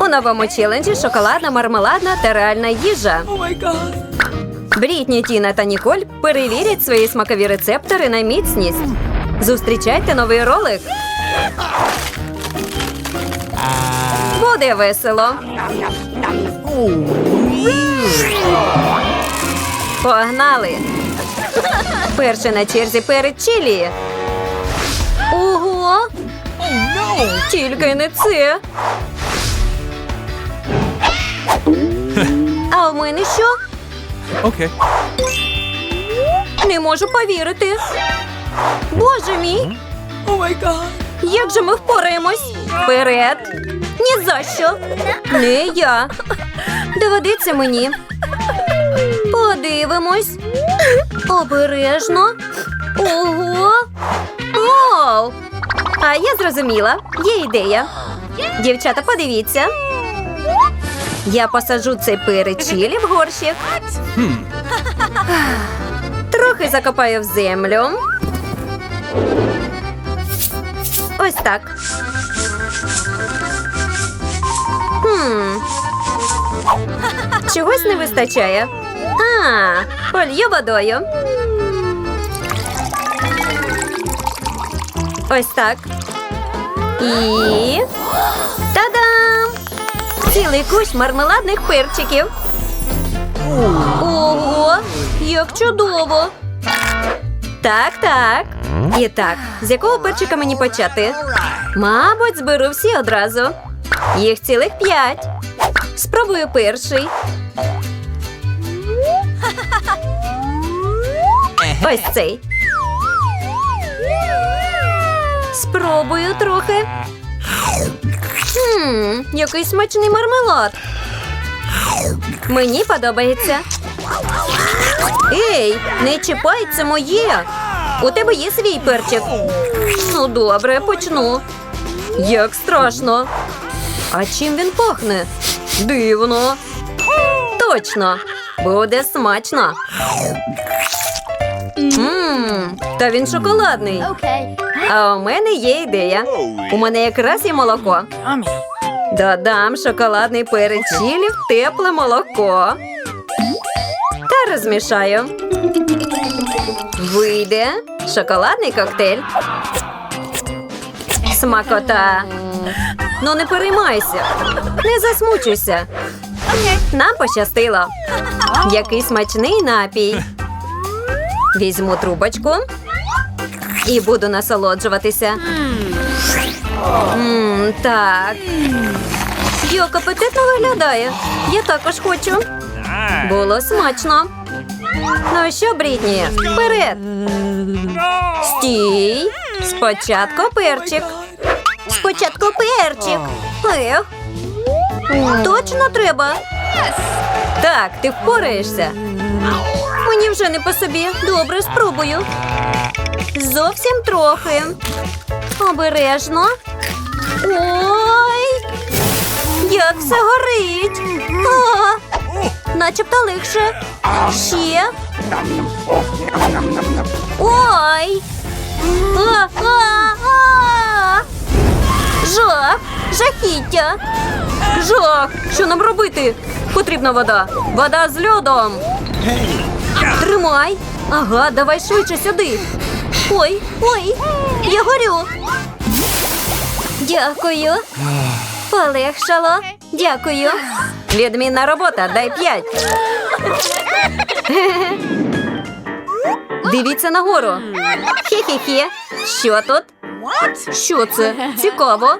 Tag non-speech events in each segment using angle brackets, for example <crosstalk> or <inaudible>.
У новому челенджі шоколадна, мармеладна та реальна їжа. Брітні, Тіна та Ніколь перевірять свої смакові рецептори на міцність. Зустрічайте новий ролик. Буде весело. Погнали. Перший на черзі перед чилі. Ого! Тільки не це. А в мене що? Okay. Не можу повірити. Боже мій! Як же ми впораємось? Вперед! Ні за що! Не я. Доведеться мені. Подивимось. Обережно. Ого. Оу. А я зрозуміла. Є ідея. Дівчата, подивіться. Я посаджу цей перечілі в горщик. Трохи закопаю в землю. Ось так. Хм. Чогось не вистачає. А, полью водою. Ось так. І. Та-дам! Цілий кущ мармеладних перчиків. Ого, як чудово! Так, так. І так, з якого перчика мені почати? Мабуть, зберу всі одразу. Їх цілих п'ять. Спробую перший. Ось цей. Спробую трохи. Хм, який смачний мармелад. Мені подобається. Ей, не чіпай, це моє. У тебе є свій перчик. Ну, добре, почну. Як страшно. А чим він пахне? Дивно. Точно. Буде смачно. Ммм, та він шоколадний. А у мене є ідея. У мене якраз є молоко. Додам шоколадний перець чилі в тепле молоко. Та розмішаю. Вийде шоколадний коктейль. Смакота. Ну не переймайся. Не засмучуйся. Нам пощастило. Який смачний напій. Візьму трубочку і буду насолоджуватися. Мм, так. Як апетитно виглядає. Я також хочу. Було смачно. Ну що, Брітні, вперед. Стій. Спочатку перчик. Спочатку перчик. Ех. Точно треба. Так, ти впораєшся. Мені вже не по собі. Добре, спробую. Зовсім трохи. Обережно. Ой! Як все горить. А, начебто легше. Ще. Ой. А, а, а. Жах! Жахіття! Жах! Що нам робити? Потрібна вода. Вода з льодом. Тримай. Ага, давай швидше сюди. Ой, ой, я горю. Дякую. Полегшало. Дякую. Відмінна робота, дай п'ять. Дивіться нагору. Хе-хе-хе. Що тут? Що це? Цікаво.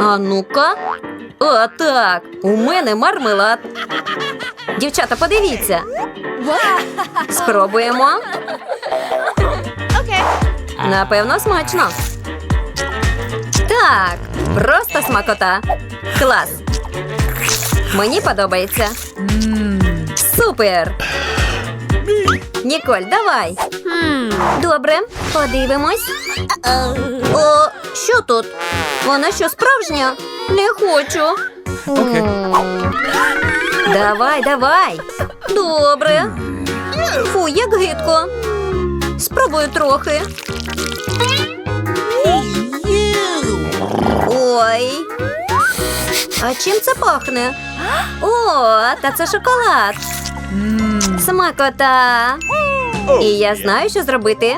А ну-ка. О, так. У мене мармелад. Дівчата, подивіться. Спробуємо. Okay. Напевно, смачно. Так, просто смакота. Клас. Мені подобається. Супер. Ніколь, давай. Добре, подивимось. О, що тут? Вона що справжня? Не хочу. Давай, давай. Добре. Фу, як гидко. Спробую трохи. Ой. А чим це пахне? О, та це шоколад. Смакота. І я знаю, що зробити.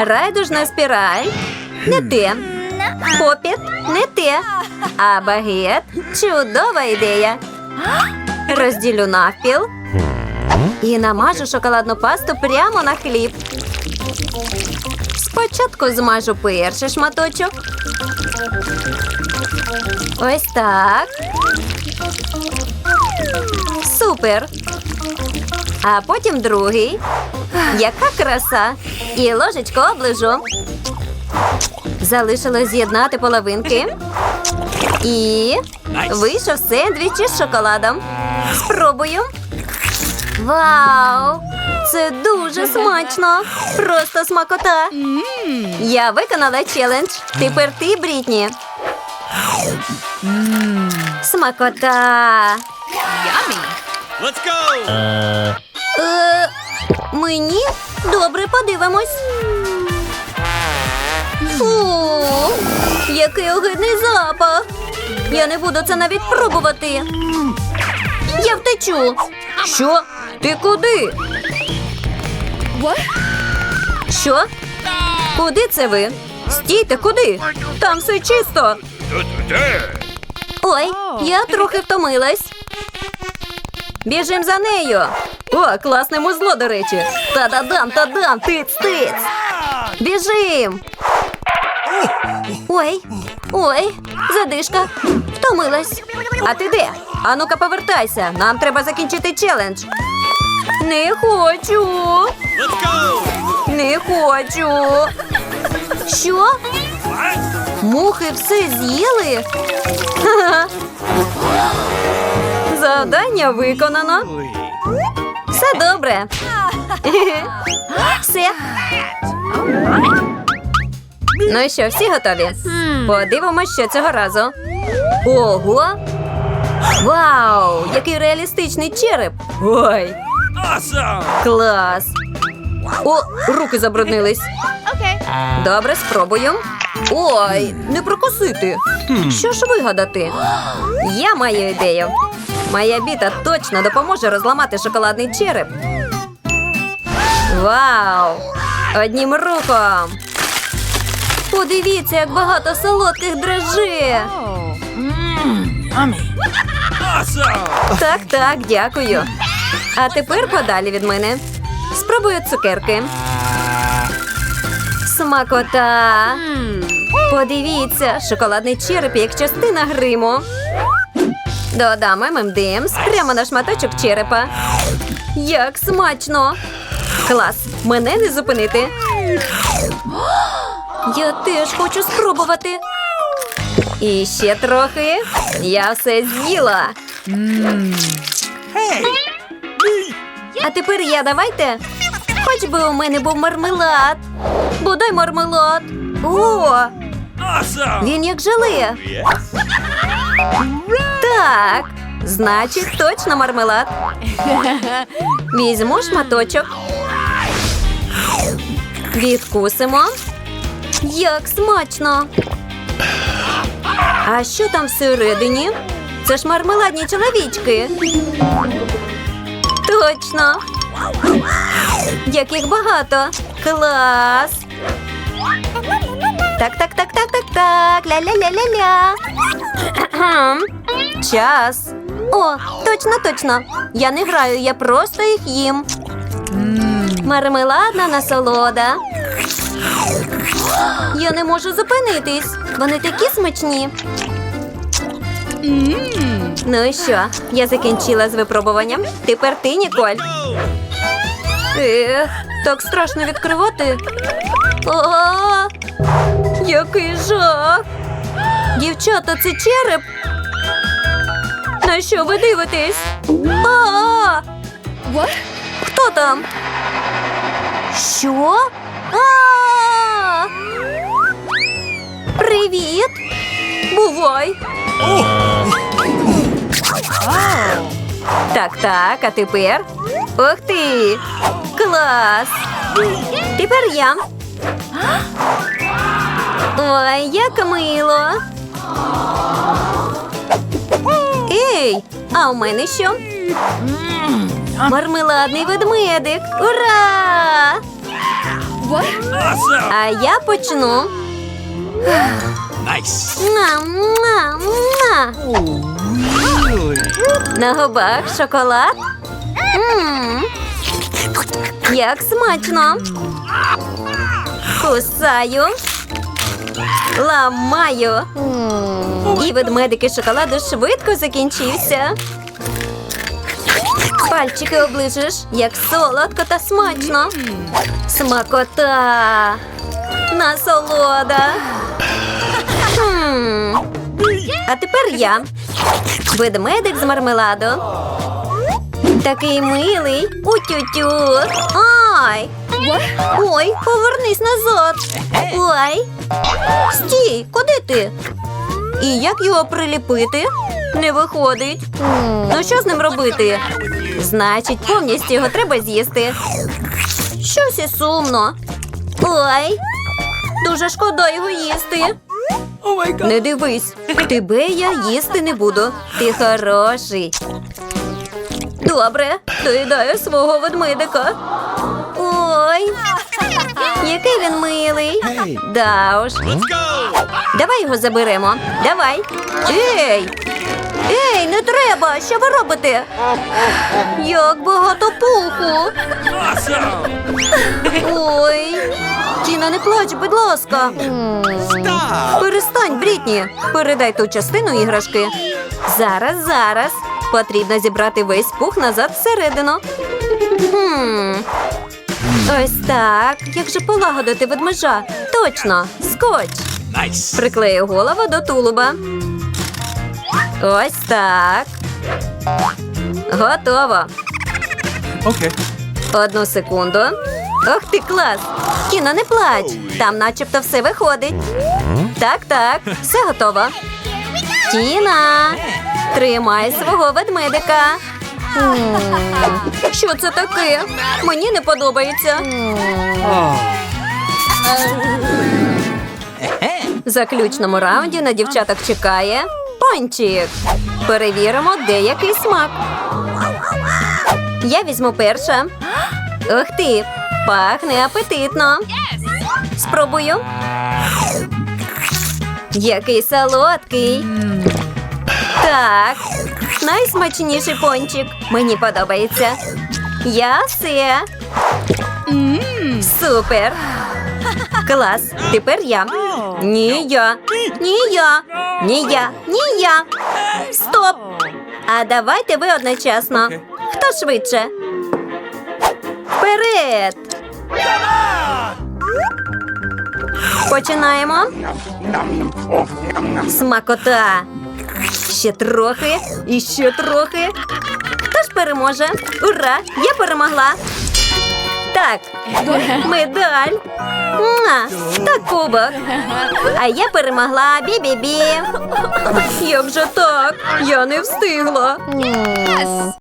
Райдужна спіраль. Не те. Попіт не те. А багет чудова ідея. Розділю навпіл і намажу шоколадну пасту прямо на хліб. Спочатку змажу перший шматочок. Ось так. Супер. А потім другий. Яка краса! І ложечку оближу. Залишилось з'єднати половинки. І вийшов сендвіч із шоколадом. Спробую. Вау! Це дуже смачно! Просто смакота! Я виконала челендж. Тепер ти, Брітні. Смакота! Let's go. Е, мені? Добре, подивимось. Фу, який огидний запах. Я не буду це навіть пробувати. Я втечу. Що? Ти куди? Що? Куди це ви? Стійте, куди? Там все чисто. Ой, я трохи втомилась. Біжим за нею. О, класне музло, до речі. Та-да-дам, та-дам, тиц-тиц. Біжим. Ой, ой, задишка. Втомилась. А ти де? Ану-ка, повертайся. Нам треба закінчити челендж. Не хочу. Не хочу. Що? Мухи все з'їли? <laughs> Завдання виконано. Все добре. <laughs> Все. Ну що, всі готові? Подивимось, що цього разу. Ого! Вау! Який реалістичний череп! Ой! Awesome. Клас! О, руки забруднились. Добре, спробую. Ой, не прокусити. Що ж вигадати? Я маю ідею. Моя біта точно допоможе розламати шоколадний череп. Вау! Одним рухом. Подивіться, як багато солодких дрожжей. Так, так, дякую. А тепер подалі від мене. Спробую цукерки. Смакота. Подивіться, шоколадний череп як частина гриму. Додам ММДМС прямо на шматочок черепа. Як смачно! Клас! Мене не зупинити. Я теж хочу спробувати. І ще трохи. Я все з'їла. А тепер я давайте. Хоч би у мене був мармелад. Бодай мармелад. О, він як желе. Так, значить, точно мармелад. Візьму шматочок. Відкусимо. Як смачно. А що там всередині? Це ж мармеладні чоловічки. Точно. Яких багато. Клас. Так, так, так, так, так, так. Ля-ля-ля-ля-ля. <clears throat> Час. О, точно, точно. Я не граю, я просто їх їм. Мармеладна насолода. Я не можу зупинитись. Вони такі смачні. Ну і що? Я закінчила з випробуванням. Тепер ти, Ніколь. Ех, так страшно відкривати. А, який жах! Дівчата, це череп. На що ви дивитесь? А, Хто там? Що? А! Привіт! Бувай! Так, так, а тепер. Ух ти! Клас! Тепер я. Ой, як мило. Ей, а у мене що? Мармеладний ведмедик. Ура! А я почну. Муа, муа. На губах шоколад. Як смачно. Кусаю. Ламаю. І ведмедики шоколаду швидко закінчився. Пальчики оближеш, як солодко та смачно. Смакота. Насолода. А тепер я. Ведмедик з мармеладу. Такий милий. Утю-тю. Ай. Ой, повернись назад. Ой. Стій, куди ти? І як його приліпити? Не виходить. Ну що з ним робити? Значить, повністю його треба з'їсти. Щось і сумно. Ой, дуже шкода його їсти. Не дивись, тебе я їсти не буду. Ти хороший. Добре, доїдаю свого ведмедика. Ой, який він милий. Да уж. Давай його заберемо. Давай. Ей! Ей, не треба! Що ви робите? Як багато пуху. Ой. Тіна, не плач, будь ласка. Перестань, Брітні. Передай ту частину іграшки. Зараз, зараз. Потрібно зібрати весь пух назад всередину. Хм. Ось так. Як же полагодити ведмежа? Точно, скотч. Nice! Приклею голову до тулуба. Ось так. Готово. Okay. Одну секунду. Ох ти клас! Кіно, не плач. Там начебто все виходить. Так, так, все готово. Тіна, тримай свого ведмедика. Що це таке? Мені не подобається. В заключному раунді на дівчаток чекає пончик. Перевіримо, де який смак. Я візьму перша. Ух ти, пахне апетитно. Спробую. Який солодкий. Так, найсмачніший пончик. Мені подобається. Я все. Супер. Клас. Тепер я. Ні, я. Ні, я. Ні, я. Ні, я. Стоп. А давайте ви одночасно. Хто швидше? Вперед! Починаємо. Смакота. Ще трохи і ще трохи. Хто ж переможе? Ура! Я перемогла. Так, медаль. Муа, та кубок. А я перемогла. Бі-бі-бі. Як же так? Я не встигла.